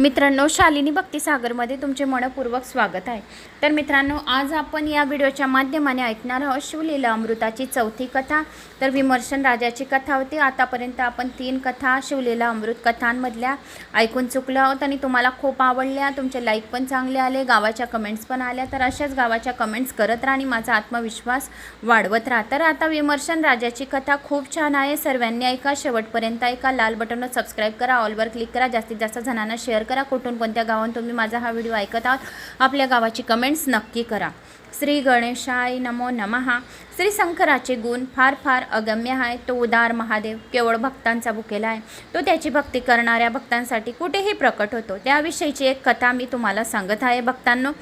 मित्रांनो शालिनी भक्तिसागरमध्ये तुमचे मनपूर्वक स्वागत आहे. तर मित्रांनो आज आपण या व्हिडिओच्या माध्यमाने ऐकणार आहोत शिवलीला अमृताची चौथी कथा. तर विमर्शन राजाची कथा होती. आतापर्यंत आपण तीन कथा शिवलीला अमृत कथांमधल्या ऐकून चुकलो आहोत आणि तुम्हाला खूप आवडल्या. तुमचे लाईक पण चांगले आले गावाच्या कमेंट्स पण आल्या. तर अशाच गावाच्या कमेंट्स करत राहा आणि माझा आत्मविश्वास वाढवत राहा. तर आता विमर्शन राजाची कथा खूप छान आहे. सर्वांनी ऐका. शेवटपर्यंत ऐका. लाल बटनवर सबस्क्राईब करा. ऑलवर क्लिक करा. जास्तीत जास्त जणांना शेअर करा. कुठून कोणत्या गावात तुम्ही माझा हा व्हिडिओ ऐकत आहात आपल्या गावाची कमेंट्स नक्की करा. श्री गणेशाय नमो नमहा श्री शंकराचे गुण फार फार अगम्य आहे. तो उदार महादेव केवळ भक्तांचा भुकेला आहे. तो त्याची भक्ती करणाऱ्या भक्तांसाठी कुठेही प्रकट होतो. त्याविषयीची एक कथा मी तुम्हाला सांगत आहे भक्तांनो.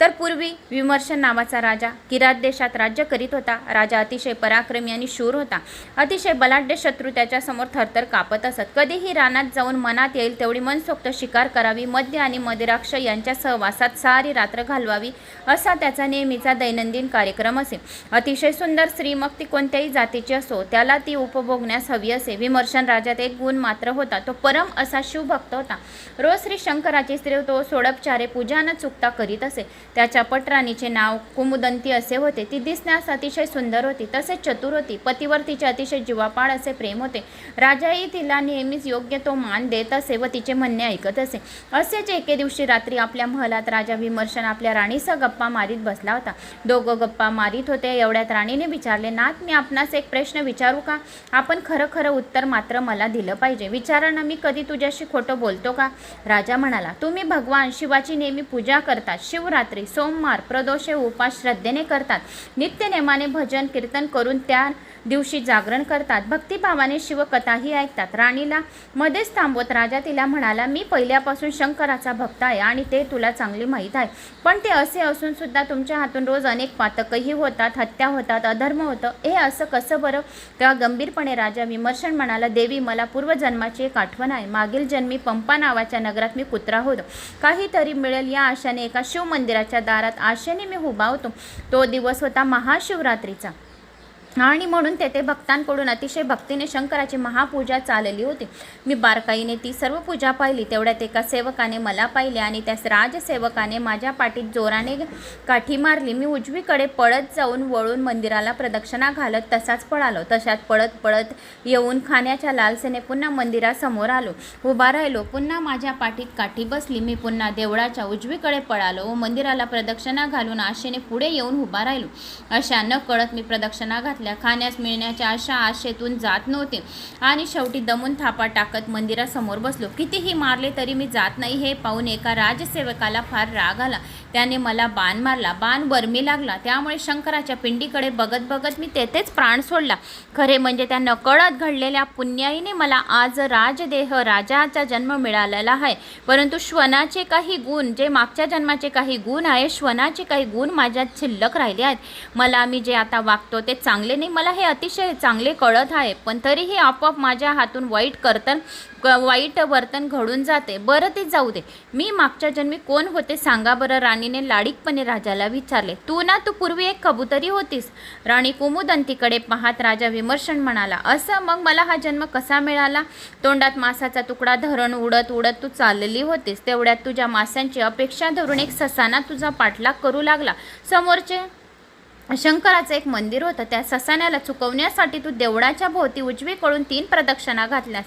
तर पूर्वी विमर्शन नावाचा राजा किरात देशात राज्य करीत होता. राजा अतिशय पराक्रमी आणि शूर होता. अतिशय बलाढ्य शत्रू त्याच्यासमोर थरथर कापत असत. कधीही रानात जाऊन मनात येईल तेवढी मनसोक्त शिकार करावी. मद्य आणि मदिराक्ष यांच्या सहवासात सारी रात्र घालवावी असा त्याचा नेहमी नेहमीचा दैनंदिन कार्यक्रम असे. अतिशय सुंदर स्त्री मग ती कोणत्याही जातीची असो त्याला ती उपभोगण्यास हवी असे. विमर्शन राजात एक गुण मात्र होता तो परम असा शिवभक्त होता. रोज श्री शंकराची स्त्री तो सोडपचारे पूजा न चुकता करीत असे. त्याच्या पटराणीचे नाव कुमुदंती असे होते. ती दिसण्यास अतिशय सुंदर होती तसेच चतुर होती. पतीवर तिचे अतिशय जीवापाड असे प्रेम होते. राजाही तिला नेहमीच योग्य तो मान देत असे व तिचे म्हणणे ऐकत असे. असेच एके दिवशी रात्री आपल्या महलात राजा विमर्शन आपल्या राणीसह गप्पा मारीत बसला होता. दोघं गप्पा मारीत होते एवढ्यात राणीने विचारले नाथ मी आपणास एक प्रश्न विचारू का? आपण खरं खरं उत्तर मात्र मला दिलं पाहिजे. विचारा ना मी कधी तुझ्याशी खोटं बोलतो का? राजा म्हणाला तुम्ही भगवान शिवाची नेहमी पूजा करतात. शिवरात्री सोमवार प्रदोषे उपास श्रद्धेने करतात. नित्यनेमाने भजन कीर्तन करून त्या दिवशी जागरण करतात. भक्तिभावाने शिवकथाही ऐकतात. राणीला मध्येच थांबवत राजा तिला म्हणाला मी पहिल्यापासून शंकराचा भक्त आहे आणि ते तुला चांगली माहीत आहे. पण ते असे असून सुद्धा तुमच्या हातून रोज अनेक पातकही होतात हत्या होतात अधर्म होतं. हे असं कसं बरं? तेव्हा गंभीरपणे राजा विमर्शन म्हणाला देवी मला पूर्वजन्माची एक आठवण आहे. मागील जन्मी पंपा नावाच्या नगरात मी कुत्रा होतो. काहीतरी मिळेल या आशाने एका शिवमंदिराच्या दारात आशेने मी उभा होतो. तो दिवस होता महाशिवरात्रीचा. आणि म्हणून तेथे भक्तांकडून अतिशय भक्तीने शंकराची महापूजा चालली होती. मी बारकाईने ती सर्व पूजा पाहिली. तेवढ्यात एका सेवकाने मला पाहिले आणि त्यास राजसेवकाने माझ्या पाठीत जोराने काठी मारली. मी उजवीकडे पळत जाऊन वळून मंदिराला प्रदक्षिणा घालत तसाच पळालो. तशात पळत पळत येऊन खाण्याच्या लालसेने पुन्हा मंदिरासमोर आलो. उभा राहिलो. पुन्हा माझ्या पाठीत काठी बसली. मी पुन्हा देवळाच्या उजवीकडे पळालो व मंदिराला प्रदक्षिणा घालून आशेने पुढे येऊन उभा राहिलो. अशा न कळत मी प्रदक्षिणा घातली. असल्या खाण्यास मिळण्याच्या अशा आशेतून जात नव्हते. आणि शेवटी दमून थापा टाकत मंदिरासमोर बसलो. कितीही मारले तरी मी जात नाही हे पाहून एका राजसेवकाला फार राग आला. त्याने मला बाण मारला. बाण बरमी लागला. त्यामुळे शंकराच्या पिंडीकडे बघत बघत मी तेथेच प्राण सोडला. खरे म्हणजे त्या नकळत घडलेल्या पुण्याईने मला आज राजदेह राजाचा जन्म मिळालेला आहे. परंतु श्वनाचे काही गुण जे मागच्या जन्माचे काही गुण आहे श्वनाचे काही गुण माझ्यात शिल्लक राहिले आहेत. मला मी जे आता वागतो ते चांगले नाही मला हे अतिशय चांगले कळत आहे पण तरीही आपोआप माझ्या हातून वाईट कर्तन क- वाईट वर्तन घडून जाते. बरं ते जाऊ दे. मी मागच्या जन्मी कोण होते सांगा बरं राणीने लाडीकपणे राजाला विचारले. तू ना तू पूर्वी एक कबुतरी होतीस. राणी कुमुदंतीकडे पाहत राजा विमर्शन म्हणाला असं मग मला हा जन्म कसा मिळाला? तोंडात मासाचा तुकडा धरण उडत उडत तू चाललेली होतीस. तेवढ्यात तुझ्या माशांची अपेक्षा धरून एक ससाना तुझा पाठलाग करू लागला. समोरचे शंकराचं एक मंदिर होतं त्या ससाण्याला चुकवण्यासाठी तू देवळाच्या भोवती उजवीकडून तीन प्रदक्षिणा घातल्यास.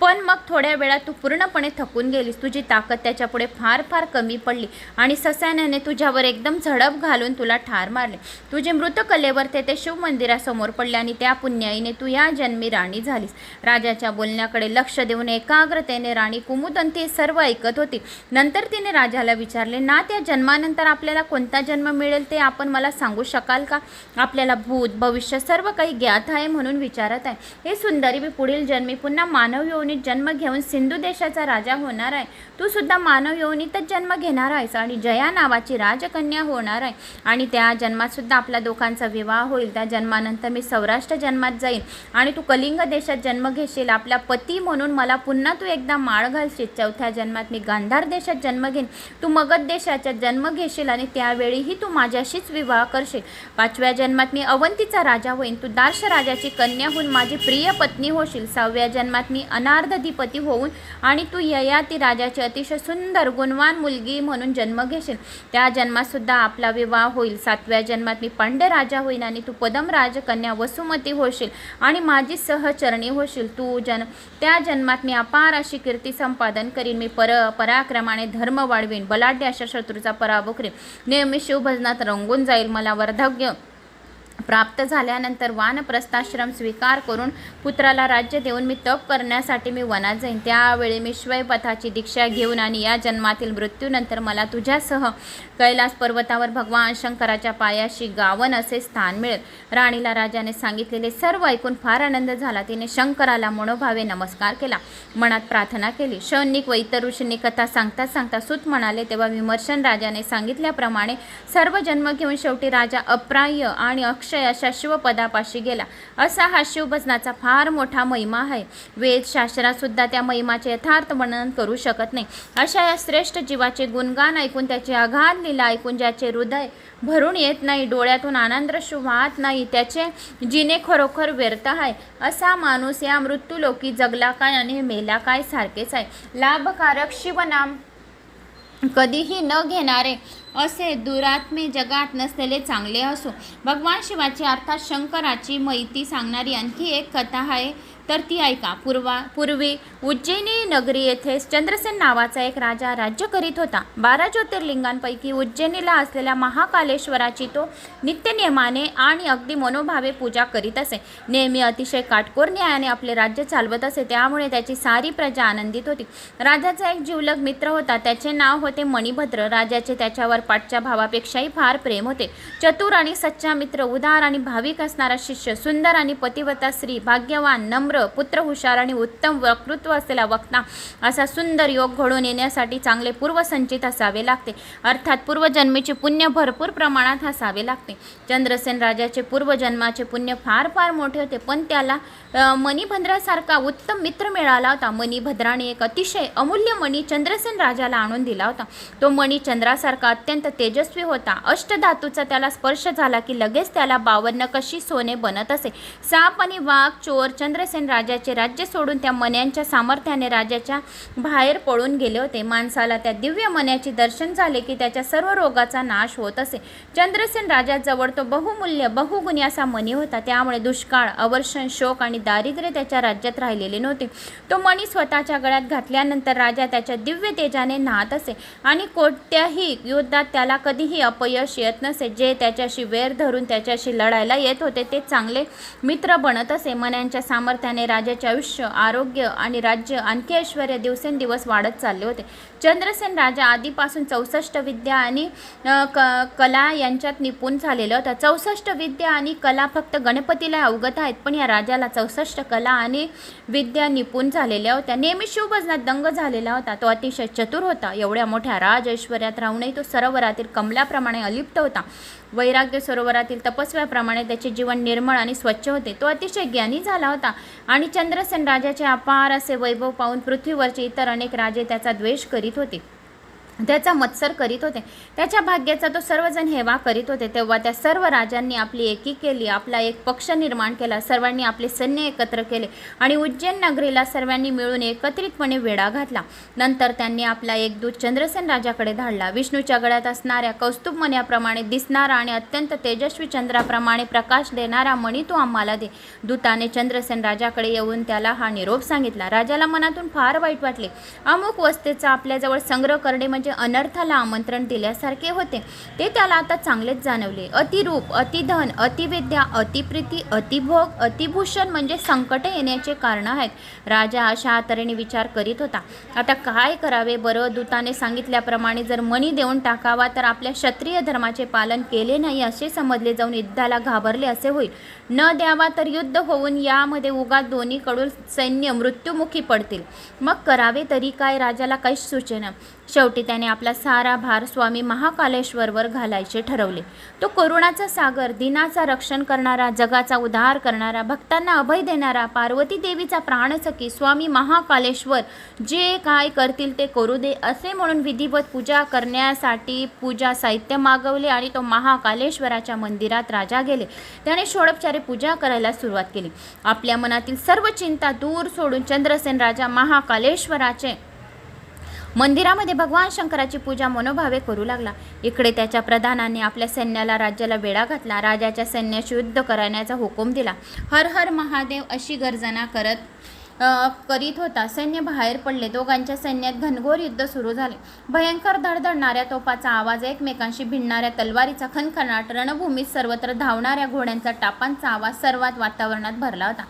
पण मग थोड्या वेळात तू पूर्णपणे थकून गेलीस. तुझी ताकद त्याच्यापुढे फार फार कमी पडली आणि ससाण्याने तुझ्यावर एकदम झडप घालून तुला ठार मारले. तुझे मृतकलेवर ते शिवमंदिरासमोर पडले आणि त्या पुण्याईने तू या जन्मी राणी झालीस. राजाच्या बोलण्याकडे लक्ष देऊन एकाग्रतेने राणी कुमुदंती सर्व ऐकत होती. नंतर तिने राजाला विचारले ना त्या जन्मानंतर आपल्याला कोणता जन्म मिळेल ते आपण मला सांगू शकाल का? आपल्याला भूत भविष्य सर्व काही ज्ञात आहे म्हणून विचारत आहे. हे सुंदरी मी पुढील जन्मी पुन्हा मानव योनीत जन्म घेऊन सिंधू देशाचा राजा होणार आहे. तू सुद्धा मानव योनीतच जन्म घेणार आहेस आणि जया नावाची राजकन्या होणार आहे. आणि त्या जन्मात सुद्धा आपल्या दोघांचा विवाह होईल. त्या जन्मानंतर मी सौराष्ट्र जन्मात जाईन. आणि तू कलिंग देशात जन्म घेशील. आपला पती म्हणून मला पुन्हा तू एकदा माळ घालशील. चौथ्या जन्मात मी गांधार देशात जन्म घेईन. तू मगध देशाचा जन्म घेशील आणि त्यावेळीही तू माझ्याशीच विवाह करशील. पाचव्या जन्मात मी अवंतीचा राजा होईन. तू दार्श राजाची कन्या होऊन माझी प्रिय पत्नी होशील. सहाव्या जन्मात मी अनार्धधिपती होऊन आणि तू ययाती राजाची अतिशय सुंदर गुणवान मुलगी म्हणून जन्म घेशील. त्या जन्मातसुद्धा आपला विवाह होईल. सातव्या जन्मात मी पांड्य राजा होईन आणि तू पदमराज कन्या वसुमती होशील आणि माझी सहचरणी होशील. तू जन त्या जन्मात मी अपार अशी कीर्ती संपादन करीन. मी पर पराक्रमाने धर्म वाढवीन. बलाढ्य अशा शत्रूचा पराभव करीन. नेहमी शिवभजनात रंगून जाईल. मला वर्धव्य प्राप्त झाल्यानंतर वानप्रस्थाश्रम स्वीकार करून पुत्राला राज्य देऊन मी तप करण्यासाठी मी वनात जाईन. त्यावेळी मी श्वयपथाची दीक्षा घेऊन आणि या जन्मातील मृत्यूनंतर मला तुझ्यासह कैलास पर्वतावर भगवान शंकराच्या पायाशी गावन असे स्थान मिळेल. राणीला राजाने सांगितलेले सर्व ऐकून फार आनंद झाला. तिने शंकराला मनोभावे नमस्कार केला. मनात प्रार्थना केली. शौनिक व इतर ऋषींनी कथा सांगता सांगता सुत म्हणाले तेव्हा विमर्शन राजाने सांगितल्याप्रमाणे सर्व जन्म घेऊन शेवटी राजा अप्राह्य आणि अक्ष अक्षय अशा शिवपदापाशी गेला. असा हा शिवभजनाचा फार मोठा महिमा आहे. वेद त्या महिमाचे यथार्थ वर्णन करू शकत नाही. अशा या श्रेष्ठ जीवाचे गुणगान ऐकून त्याची आघात लीला ऐकून ज्याचे हृदय भरून येत नाही डोळ्यातून आनंदश्रू वाहत नाही त्याचे जिने खरोखर व्यर्थ आहे. असा माणूस या मृत्यूलोकी जगला काय आणि मेला काय सारखेच आहे. लाभकारक शिवनाम कधीही न घेणारे असे दुरात्मे जगात नसलेले चांगले असो. भगवान शिवाची अर्थात शंकराची माहिती सांगणारी आणखी एक कथा आहे. तर ती ऐका पूर्वा पूर्वी उज्जैनी नगरी येथे चंद्रसेन नावाचा एक राजा राज्य करीत होता. बारा ज्योतिर्लिंगांपैकी उज्जैनीला असलेल्या महाकालेश्वराची तो नित्यनियमाने आणि अगदी मनोभावे पूजा करीत असे. नेहमी अतिशय काटकोर न्यायाने आपले राज्य चालवत असे त्यामुळे त्याची सारी प्रजा आनंदित होती. राजाचा एक जीवलग मित्र होता त्याचे नाव होते मणिभद्र. राजाचे त्याच्यावर पाठच्या भावापेक्षाही फार प्रेम होते. चतुर आणि सच्चा मित्र उदार आणि भाविक असणारा शिष्य सुंदर आणि पतिव्रता स्त्री भाग्यवान नम्र पुत्र हुशार आणि उत्तम वक्तृत्व असलेला वक्ता असा सुंदर योग घडून येण्यासाठी चांगले पूर्वसंचित असावे लागते. अर्थात पूर्वजन्मीचे पुण्य भरपूर प्रमाणात असावे लागते. चंद्रसेन राजाचे पूर्वजन्माचे पुण्य फार फार मोठे होते पण त्याला मणिभद्रासारखा उत्तम मित्र मिळाला होता. मणिभद्राने एक अतिशय अमूल्य मणी चंद्रसेन राजाला आणून दिला होता. तो मणी चंद्रासारखा अत्यंत तेजस्वी होता. अष्टधातूचा त्याला स्पर्श झाला की लगेच त्याला बावन्न कशी सोने बनत असे. साप आणि वाघ चोर चंद्रसेन राजाचे राज्य सोडून त्या मन्यांच्या सामर्थ्याने राजाच्या बाहेर पळून गेले होते. माणसाला त्या दिव्य मन्याचे दर्शन झाले की त्याच्या सर्व रोगाचा नाश होत असे. चंद्रसेन राजाजवळ तो बहुमूल्य बहुगुणी असा मणी होता. त्यामुळे दुष्काळ अवर्षण शोक आणि दारिद्र्य त्याच्या राज्यात राहिलेले नव्हते. तो मणी स्वतःच्या गळ्यात घातल्यानंतर राजा त्याच्या दिव्य तेजाने नाहत असे आणि कोणत्याही युद्धात त्याला कधीही अपयश येत नसे. जे त्याच्याशी वेर धरून त्याच्याशी लढायला येत होते ते चांगले मित्र बनत असे. मन्यांच्या सामर्थ्याने राजाचे आयुष्य आरोग्य आणि राज्य आणखी ऐश्वर दिवसेंदिवस वाढत चालले होते. चंद्रसेन राजा आधीपासून चौसष्ट विद्या आणि क कला यांच्यात निपुण झालेला होता. चौसष्ट विद्या आणि कला फक्त गणपतीला अवगत आहेत पण या राजाला चौसष्ट कला आणि विद्या निपुण झालेल्या होत्या. नेहमी शिवभजनात दंग झालेला होता. तो अतिशय चतुर होता. एवढ्या मोठ्या राज ऐश्वर्यात राहूनही तो सरोवरातील कमलाप्रमाणे अलिप्त होता. वैराग्य सरोवरातील तपस्व्याप्रमाणे त्याचे जीवन निर्मळ आणि स्वच्छ होते. तो अतिशय ज्ञानी झाला होता. आणि चंद्रसेन राजाचे अपार असे वैभव पाहून पृथ्वीवरचे इतर अनेक राजे त्याचा द्वेष करीत होते. त्याचा मत्सर करीत होते. त्याच्या भाग्याचा तो सर्वजण हेवा करीत होते. तेव्हा त्या सर्व राजांनी आपली एकी केली आपला एक पक्ष निर्माण केला सर्वांनी आपले सैन्य एकत्र केले आणि उज्जैन नगरीला सर्वांनी मिळून एकत्रितपणे वेढा घातला. नंतर त्यांनी आपला एक दूत चंद्रसेन राजाकडे धाडला. विष्णूच्या गळ्यात असणाऱ्या कौस्तुभ मण्याप्रमाणे दिसणारा आणि अत्यंत तेजस्वी चंद्राप्रमाणे प्रकाश देणारा मणी तू आम्हाला दे. दूताने चंद्रसेन राजाकडे येऊन त्याला हा निरोप सांगितला. राजाला मनातून फार वाईट वाटले. अमुक वस्तेचा आपल्याजवळ संग्रह करणे म्हणजे अनर्थाला आमंत्रण दिल्यासारखे होते. ते त्याला आता चांगलेच जाणवले. अतिरूप अतिधन अतिविद्या अतिप्रीती अतिभोग अतिभूषण म्हणजे संकट येण्याचे कारण आहेत. राजा अशा तऱ्हेने विचार करीत होता. आता काय करावे? बरं दूताने सांगितल्याप्रमाणे जर मणी देऊन टाकावा तर आपल्या क्षत्रिय धर्माचे पालन केले नाही असे समजले जाऊन युद्धाला घाबरले असे होईल. न द्यावा तर युद्ध होऊन यामध्ये उगा दोन्हीकडून सैन्य मृत्युमुखी पडतील. मग करावे तरी काय? राजाला काहीच सुचेना. शेवटी त्याने आपला सारा भार स्वामी महाकालेश्वरवर घालायचे ठरवले. तो करुणाचा सागर दिनाचा रक्षण करणारा जगाचा उद्धार करणारा भक्तांना अभय देणारा पार्वती देवीचा प्राणसखी स्वामी महाकालेश्वर जे काय करतील ते करू दे असे म्हणून विधिवत पूजा करण्यासाठी पूजा साहित्य मागवले आणि तो महाकालेश्वराच्या मंदिरात राजा गेले. त्याने षोडोपचारे पूजा करायला सुरुवात केली. आपल्या मनातील सर्व चिंता दूर सोडून चंद्रसेन राजा महाकालेश्वराचे मंदिरामध्ये भगवान शंकराची पूजा मनोभावे करू लागला. इकडे त्याच्या प्रधानाने आपल्या सैन्याला राज्याला वेढा घातला. राजाच्या सैन्याशी युद्ध करण्याचा हुकूम दिला. हर हर महादेव अशी गर्जना करत करीत होता. सैन्य बाहेर पडले. दोघांच्या सैन्यात घनघोर युद्ध सुरू झाले. भयंकर धडधडणाऱ्या तोफाचा आवाज एकमेकांशी भिडणाऱ्या तलवारीचा खनखनाट रणभूमीत सर्वत्र धावणाऱ्या घोड्यांचा टापांचा आवाज सर्वात वातावरणात भरला होता.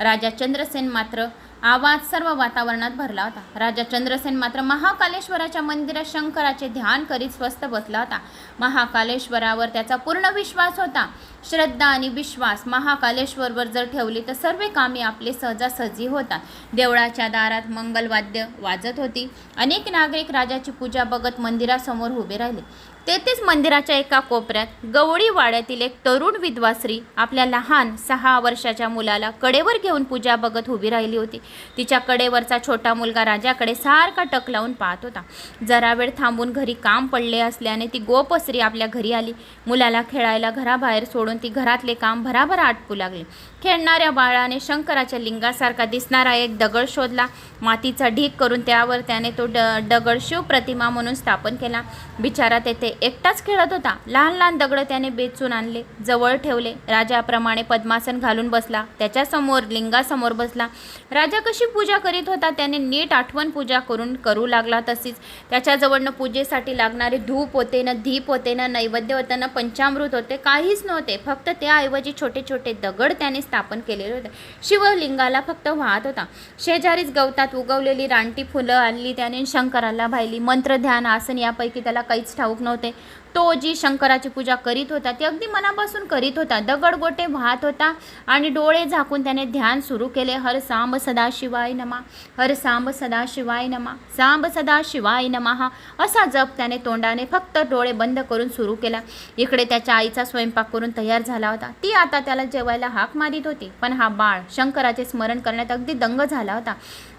राजा चंद्रसेन मात्र आवाज सर्व वातावरणात भरला होता. राजा चंद्रसेन मात्र महाकालेश्वराच्या मंदिरात शंकराचे ध्यान करीत स्वस्थ बसला होता. महाकालेश्वरावर त्याचा पूर्ण विश्वास होता. श्रद्धा आणि विश्वास महाकालेश्वरवर जर ठेवली तर सर्व कामे आपले सहजासहजी होतात. देवळाच्या दारात मंगलवाद्य वाजत होती. अनेक नागरिक राजाची पूजा बघत मंदिरासमोर उभे राहिले. तेथेच मंदिराच्या एका कोपऱ्यात गवळी वाड्यातील एक तरुण विधवा स्त्री आपल्या लहान सहा वर्षाच्या मुलाला कडेवर घेऊन पूजा बघत उभी राहिली होती. तिच्या कडेवरचा छोटा मुलगा राजाकडे सारखा टक लावून पाहत होता. जरा वेळ थांबून घरी काम पडले असल्याने ती गोप स्त्री आपल्या घरी आली. मुलाला खेळायला घराबाहेर सोडून ती घरातले काम भराभर आटपू लागले. खेळणाऱ्या बाळाने शंकराच्या लिंगासारखा दिसणारा एक दगड शोधला. मातीचा ढीक करून त्यावर त्याने तो ड दगड शिव प्रतिमा म्हणून स्थापन केला. बिचारा तेथे एकटाच खेळत होता. लहान लहान दगड त्याने बेचून आणले जवळ ठेवले. राजाप्रमाणे पद्मासन घालून बसला. त्याच्यासमोर लिंगासमोर बसला. राजा कशी पूजा करीत होता? त्याने नीट आठवण पूजा करून करू लागला तशीच. त्याच्याजवळनं पूजेसाठी लागणारे धूप होते ना धीप होते ना नैवेद्य होतं ना पंचामृत होते काहीच नव्हते. फक्त त्याऐवजी छोटे छोटे दगड त्याने स्थापन केलेले होते. शिवलिंगाला फक्त वाहत होता. शेजारीच गवतात उगवलेली रानटी फुलं आणली त्याने शंकराला भायली. मंत्र ध्यान आसन यापैकी त्याला काहीच ठाऊक नव्हते. तो जी शंकराची पूजा करीत होता ती अगदी मनापासून करीत होता. दगड गोटे वाहत होता आणि डोळे झाकून त्याने ध्यान सुरू केले. हर सांब सदा शिवाय नमा हर सांब सदा शिवाय नमा सांब सदा शिवाय नमः असा जप त्याने तोंडाने फक्त डोळे बंद करून सुरू केला. इकडे त्याच्या आईचा स्वयंपाक करून तयार झाला होता. ती आता त्याला जेवायला हाक मारित होती. पण हा बाळ शंकराचे स्मरण करण्यात अगदी दंग झाला होता.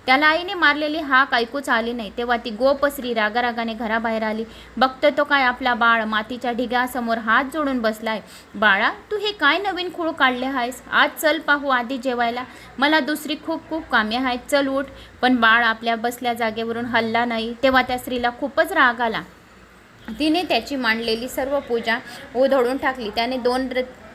त्याला आईने मारलेली हाक ऐकूच आली नाही. तेव्हा ती गोपसरी रागारागाने घराबाहेर आली. बघतो तो काय आपला बाळ मातीच्या ढिगासमोर हात जोडून बसलाय. बाळा तू हे काय नवीन खूळ काढले आहेस? आज चल पाहू आधी जेवायला. मला दुसरी खूप खूप कामे आहेत. चल उठ पण बाळ आपल्या बसल्या जागेवरून हल्ला नाही. तेव्हा त्या स्त्रीला खूपच राग आला. तिने त्याची मांडलेली सर्व पूजा उधळून टाकली. त्याने दोन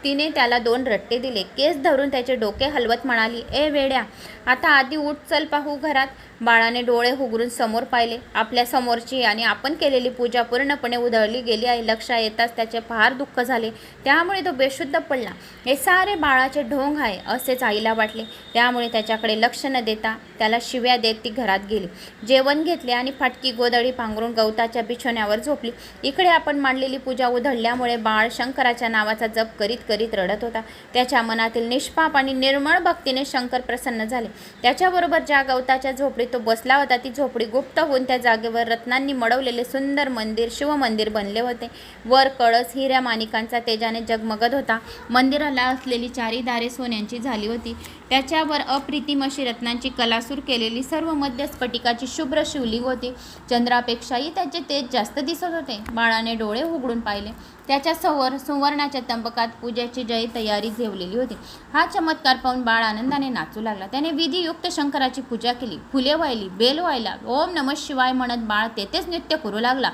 तिने त्याला दोन रट्टे दिले. केस धरून त्याचे डोके हलवत म्हणाली ए वेड्या आता आधी उठ चल पाहू घरात. बाळाने डोळे हुगरून समोर पाहिले. आपल्या समोरची आणि आपण केलेली पूजा पूर्णपणे उधळली गेली आहे. लक्षात येताच त्याचे फार दुःख झाले. त्यामुळे तो बेशुद्ध पडला. हे सारे बाळाचे ढोंग आहे असेच आईला वाटले. त्यामुळे त्याच्याकडे लक्ष न देता त्याला शिव्या देत ती घरात गेली. जेवण घेतले आणि फाटकी गोदडी पांघरून गवताच्या बिछोण्यावर झोपली. इकडे आपण मांडलेली पूजा उधळल्यामुळे बाळ शंकराच्या नावाचा जप करीत करीत रडत होता. त्याच्या मनातील निष्पाप आणि निर्मळ भक्तीने शंकर प्रसन्न झाले. त्याच्याबरोबर ज्या गवताच्या झोपडीत तो बसला होता ती झोपडी गुप्त होऊन त्या जागेवर रत्नांनी मडवलेले सुंदर मंदिर शिवमंदिर बनले होते. वर कळस हिऱ्या माणिकांचा तेजाने जगमगत होता. मंदिराला असलेली चारी दारे सोन्यांची झाली होती. त्याच्यावर अप्रितिम अशी रत्नांची कलासूर केलेली सर्व मध्य स्फटिकाची शुभ्र शिवली होती. चंद्रापेक्षाही त्याचे तेज जास्त दिसत होते. बाळाने डोळे उघडून पाहिले. त्याच्या सवर सुवर्णाच्या तंबकात पूजेची जय तयारी झेवलेली होती. हा चमत्कार पाहून बाळ आनंदाने नाचू लागला. त्याने विधियुक्त शंकराची पूजा केली. फुले वाहिली बेल वाहिला ओम नम शिवाय म्हणत बाळ तेथेच नृत्य करू लागला.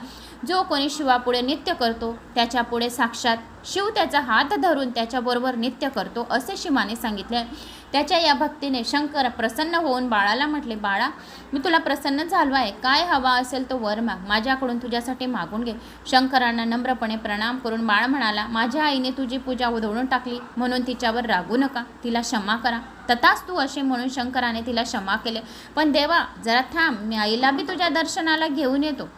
जो कोणी शिवापुढे नृत्य करतो त्याच्यापुढे साक्षात शिव त्याचा हात धरून त्याच्याबरोबर नृत्य करतो असे शिवाने सांगितले. त्याच्या या भक्तीने शंकर प्रसन्न होऊन बाळाला म्हटले बाळा मी तुला प्रसन्न झालो आहे. काय हवा असेल तो वर माग. माझ्याकडून तुझ्यासाठी मागून घे. शंकरांना नम्रपणे प्रणाम करून बाळ म्हणाला माझ्या आईने तुझी पूजा उधळून टाकली म्हणून तिच्यावर रागू नका. तिला क्षमा करा. तथाच तू असे म्हणून शंकराने तिला क्षमा केले. पण देवा जरा थांब. मी आईला बी तुझ्या दर्शनाला घेऊन येतो.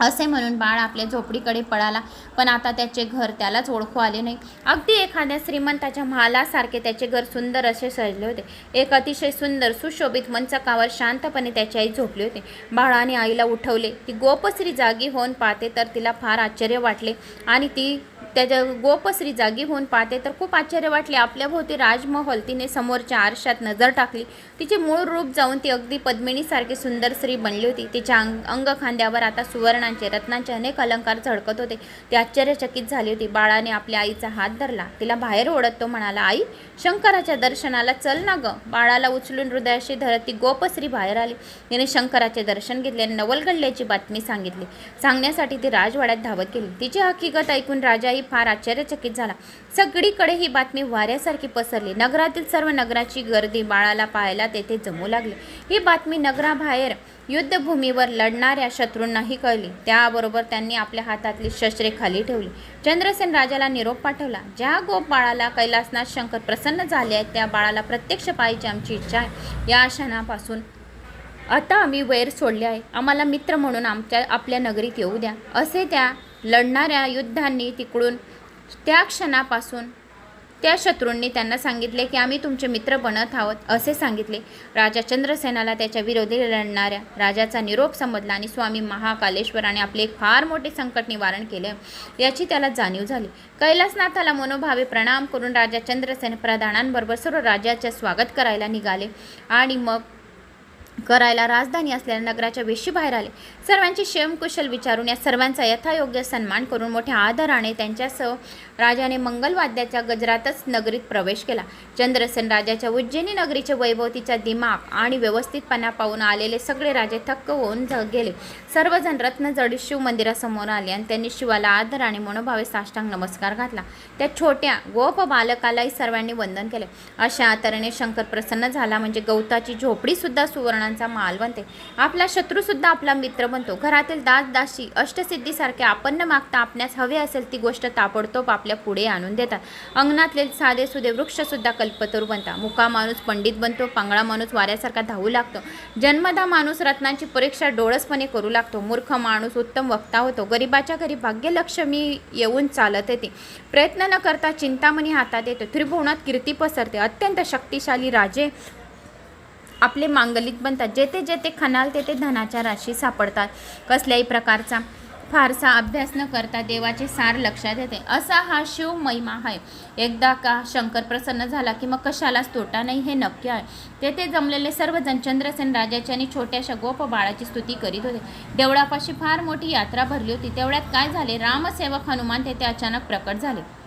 असे म्हणून बाळ आपल्या झोपडीकडे पळाला. पण आता त्याचे घर त्यालाच ओळखू आले नाही. अगदी एखाद्या श्रीमंताच्या महालासारखे त्याचे घर सुंदर असे सजले होते. एक अतिशय सुंदर सुशोभित मंचकावर शांतपणे त्याची आई झोपली होती. बाळाने आईला उठवले. ती गोपश्री जागी होऊन पाहते तर तिला फार आश्चर्य वाटले आणि ती त्याच्या गोपश्री जागी होऊन पाहते तर खूप आश्चर्य वाटले. आपल्याभोवती राजमहल तिने समोरच्या आरशात नजर टाकली. तिचे मूळ रूप जाऊन ती अगदी पद्मिनीसारखी सुंदर स्त्री बनली होती. तिच्या अंग अंग खांद्यावर आता सुवर्णांचे रत्नांचे अनेक अलंकार झळकत होते. ती आश्चर्यचकित झाली होती. बाळाने आपल्या आईचा हात धरला. तिला बाहेर ओढत तो म्हणाला आई शंकराच्या दर्शनाला चल ना ग. बाळाला उचलून हृदयाशी धरत ती गोपश्री बाहेर आली. तिने शंकराचे दर्शन घेतले आणि नवलगडल्याची बातमी सांगितली. सांगण्यासाठी ती राजवाड्यात धावत गेली. तिची हकीकत ऐकून राजाही फार आश्चर्यचकित झाला. सगळीकडे ही बातमी वाऱ्यासारखी पसरली. नगरातील सर्व नगराची गर्दी बाळाला पाहायला तेथे जमू लागली. ही बातमी नगराबाहेर युद्धभूमीवर लढणाऱ्या शत्रूंनाही कळली. त्याबरोबर त्यांनी आपल्या हातातली शस्त्रे खाली ठेवली. चंद्रसेन राजाला निरोप पाठवला. ज्या गोप बाळाला कैलासनाथ शंकर प्रसन्न झाले आहेत त्या बाळाला प्रत्यक्ष पाहायची आमची इच्छा आहे. या क्षणापासून आता आम्ही वैर सोडले आहे. आम्हाला मित्र म्हणून आमच्या आपल्या नगरीत येऊ द्या. असे त्या लढणाऱ्या युद्धांनी तिकडून त्या क्षणापासून त्या शत्रूंनी त्यांना सांगितले की आम्ही तुमचे मित्र बनत आहोत असे सांगितले. राजा चंद्रसेनाला त्याच्या विरोधी लढणाऱ्या राजाचा निरोप समजला आणि स्वामी महाकालेश्वराने आपले एक फार मोठे संकट निवारण केले. याची त्याला जाणीव झाली. कैलासनाथाला मनोभावे प्रणाम करून राजा चंद्रसेन प्रधानांबरोबर सर्व राजाचे स्वागत करायला निघाले. आणि मग करायला राजधानी असलेल्या नगराच्या वेशी बाहेर आले. सर्वांची शेमकुशल विचारून या सर्वांचा यथायोग्य सन्मान करून मोठ्या आदराने त्यांच्यासह राजाने मंगलवाद्याच्या गजरातच नगरीत प्रवेश केला. चंद्रसेन राजाच्या उज्जैनी नगरीचे वैभव तिचा दिमाग आणि व्यवस्थितपणा पाहून आलेले सगळे राजे थक्क होऊन गेले. सर्वजण रत्नजडी शिव मंदिरासमोर आले आणि त्यांनी शिवाला आदराने मनोभावे साष्टांग नमस्कार घातला. त्या छोट्या गोप बालकालाही सर्वांनी वंदन केले. अशा तऱ्हेने शंकर प्रसन्न झाला म्हणजे गवताची झोपडीसुद्धा सुवर्ण सुवर्णांचा माल बनते. आपला शत्रूसुद्धा आपला मित्र बनतो. घरातील दास दासी अष्टसिद्धीसारखे आपण न मागता आपणास हवे असेल ती गोष्ट ताबडतोब आपल्या पुढे आणून देतात. अंगणातले साधे सुधे वृक्षसुद्धा कल्पतरू बनतात. मुका माणूस पंडित बनतो. पांगळा माणूस वाऱ्यासारखा धावू लागतो. जन्मदा माणूस रत्नांची परीक्षा डोळसपणे करू लागतो. मूर्ख माणूस उत्तम वक्ता होतो. गरिबाच्या घरी भाग्यलक्ष्मी येऊन चालत येते. प्रयत्न न करता चिंतामणी हातात येतो. त्रिभुवनात कीर्ती पसरते. अत्यंत शक्तिशाली राजे आपले मांगलिक बनतात. जेथे जेथे खणाल तेथे धनाच्या राशी सापडतात. कसल्याही प्रकारचा फारसा अभ्यास न करता देवाचे सार लक्षात येते. असा हा शिव महिमा आहे. एकदा का शंकर प्रसन्न झाला की मग कशालाच तोटा नाही हे नक्की आहे. तेथे जमलेले सर्वजण चंद्रसेन राजाची आणि छोट्याशा गोप बाळाची स्तुती करीत होते. देवळापाशी फार मोठी यात्रा भरली होती. तेवढ्यात काय झाले? रामसेवक हनुमान तेथे अचानक प्रकट झाले.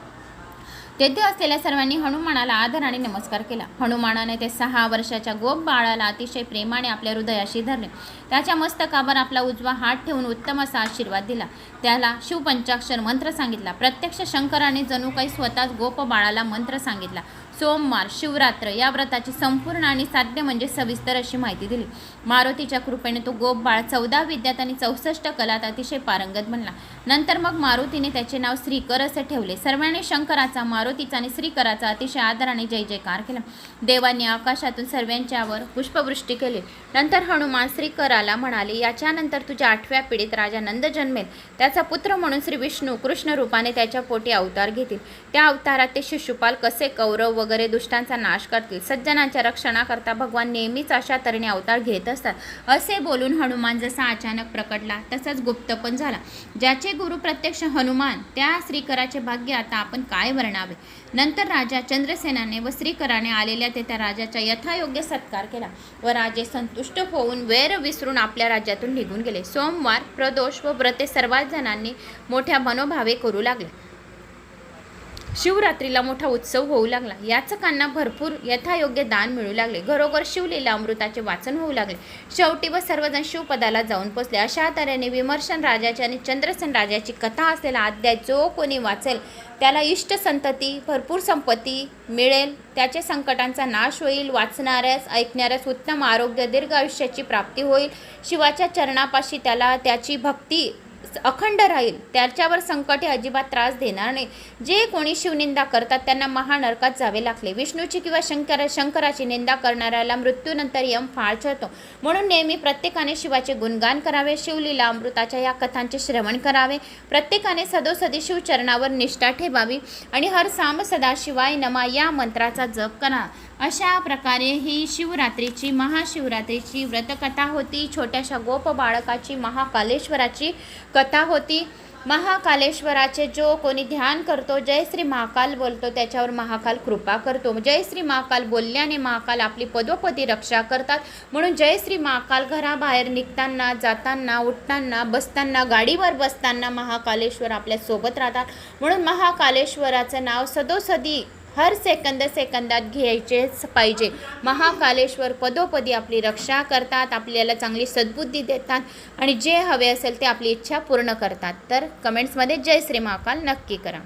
तेथे असलेल्या सर्वांनी हनुमानाला आदराने नमस्कार केला. हनुमानाने ते सहा वर्षाच्या गोप बाळाला अतिशय प्रेमाने आपल्या हृदयाशी धरले. त्याच्या मस्तकावर आपला उजवा हात ठेवून उत्तम असा आशीर्वाद दिला. त्याला शिवपंचाक्षर मंत्र सांगितला. प्रत्यक्ष शंकराने जणू काही स्वतःच गोप बाळाला मंत्र सांगितला. सोमवार शिवरात्र या व्रताची संपूर्ण आणि साध्य म्हणजे सविस्तर अशी माहिती दिली. मारुतीच्या कृपेने तो गोप बाळ चौदा विद्यात आणि चौसष्ट कलात अतिशय पारंगत बनला. नंतर मग मारुतीने त्याचे नाव श्रीकर असे ठेवले. सर्वांनी शंकराचा मारुतीचा आणि श्रीकराचा अतिशय आदराने जय जयकार केला. देवांनी आकाशातून सर्वांच्यावर पुष्पवृष्टी केली. नंतर हनुमान श्रीकराला म्हणाले याच्यानंतर तुझ्या आठव्या पिढीत राजा नंद जन्मेल. त्याचा पुत्र म्हणून श्री विष्णू कृष्ण रूपाने त्याच्या पोटी अवतार घेतील. त्या अवतारात ते शिशुपाल कसे कौरव वगैरे दुष्टांचा नाश करतील? सज्जनांच्या रक्षणाकरता भगवान नेहमीच अशा तऱ्हेने अवतार घेत असतात. असे बोलून हनुमान जसा अचानक प्रकटला तसाच गुप्त पण झाला. ज्याचे गुरु प्रत्यक्ष हनुमान त्या श्रीकराचे भाग्य आता आपण काय वर्णावे? नंतर राजा चंद्रसेनाने व श्रीकराने आलेल्या ते त्या राजाचा यथायोग्य सत्कार केला व राजे संतुष्ट होऊन वैर विसरून आपल्या राज्यातून निघून गेले. सोमवार प्रदोष व व्रते सर्वात जणांनी मोठ्या मनोभावे करू लागले. शिवरात्रीला मोठा उत्सव होऊ लागला. याचकांना भरपूर यथायोग्य दान मिळू लागले. घरोघर शिवलीला अमृताचे वाचन होऊ लागले. शेवटी व सर्वजण शिवपदाला जाऊन पोचले. अशा तऱ्हेने विमर्शन राजाची आणि चंद्रसेन राजाची कथा असलेला अध्याय जो कोणी वाचेल त्याला इष्ट संतती भरपूर संपत्ती मिळेल. त्याच्या संकटांचा नाश होईल. वाचणाऱ्यास ऐकणाऱ्यास उत्तम आरोग्य दीर्घ आयुष्याची प्राप्ती होईल. शिवाच्या चरणापाशी त्याला त्याची भक्ती अखंड राहील त्याच्यावर संकटे अजिबात त्रास देणार नाही. जे कोणी शिवनिंदा करतात त्यांना महानरकात जावे लागले. विष्णूची किंवा शंकर शंकराची निंदा करणाऱ्याला मृत्यूनंतर यम फाळ चढतो. म्हणून नेहमी प्रत्येकाने शिवाचे गुणगान करावे शिवलीला अमृताच्या या कथांचे श्रवण करावे. प्रत्येकाने सदोसदी शिवचरणावर निष्ठा ठेवावी आणि हर साम सदा शिवाय नमा या मंत्राचा जप करा. अशा प्रकारे ही शिवरात्रीची महाशिवरात्रीची व्रतकथा होती. छोट्याशा गोप बाळकाची महाकालेश्वराची कथा होती. महाकालेश्वराचे जो कोणी ध्यान करतो जय श्री महाकाल बोलतो त्याच्यावर महाकाल कृपा करतो. जय श्री महाकाल बोलल्याने महाकाल आपली पदोपदी रक्षा करतात. म्हणून जय श्री महाकाल घराबाहेर निघताना जाताना उठताना बसताना गाडीवर बसताना महाकालेश्वर आपल्यासोबत राहतात. म्हणून महाकालेश्वराचं नाव सदोसदी हर सेकंद सेकंदात घ्यायचेच पाहिजे. महाकालेश्वर पदोपदी आपली रक्षा करतात आपल्याला चांगली सद्बुद्धी देतात आणि जे हवे असेल ते आपली इच्छा पूर्ण करतात. तर कमेंट्समध्ये जय श्री महाकाल नक्की करा.